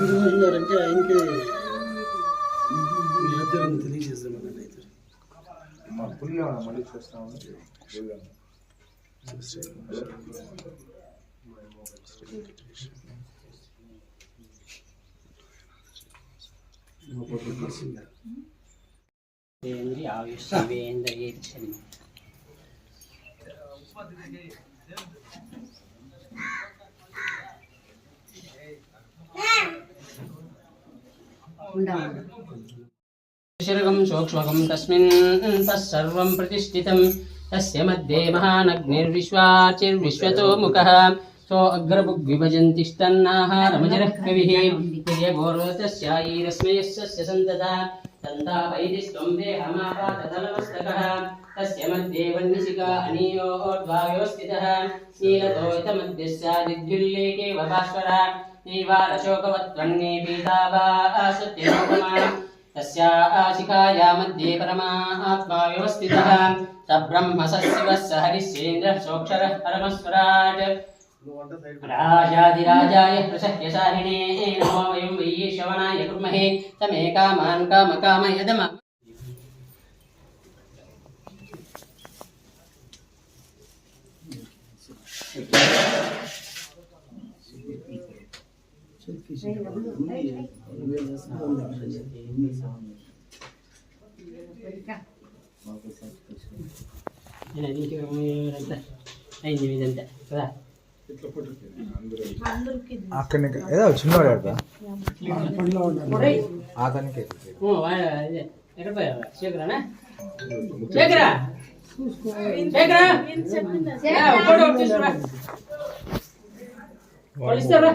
నిర్వహిస్తున్నారంటే ఆయనకి వ్యాధ్యాన్ని తెలియజేస్తాం అన్న రైతులు ఆయుష్ వేంద్ర शिरगं सोक्ष्मकं तस्मिन् तत्सर्वं प्रतिष्ठितं। मध्ये महानग्निर्विश्वाचिर्विश्वतो मुखः सो अग्रभुग्विभजन्ति स्तन्नाः रमजरः कविः दन्तापैदिस्तुम्भे हमापाततलमस्तकः तस्य मध्ये वह्निशिका अनीयोः द्वायोस्थितः शीलतो यतमध्यस्यादिद्युल्लेखे वपाश्वरा नैवारशोकवत्वन्ने पीताभाषत्यलोकमान् मध्ये परमात्मा व्यवस्थितः। स ब्रह्म स शिवः स हरिश्चेन्द्रः सोऽक्षरः परमस्वराट्। राजाधिराजाय प्रसत्यसारिणे नमो वयं वैश्यवणाय कुर्महे समे कामान् कामकामयदमा ini ini kita mau nanti ini nanti sudah అక్కడనే ఏదో చిన్నవాడు కదా అతనికి. వాళ్ళు ఇస్తారా?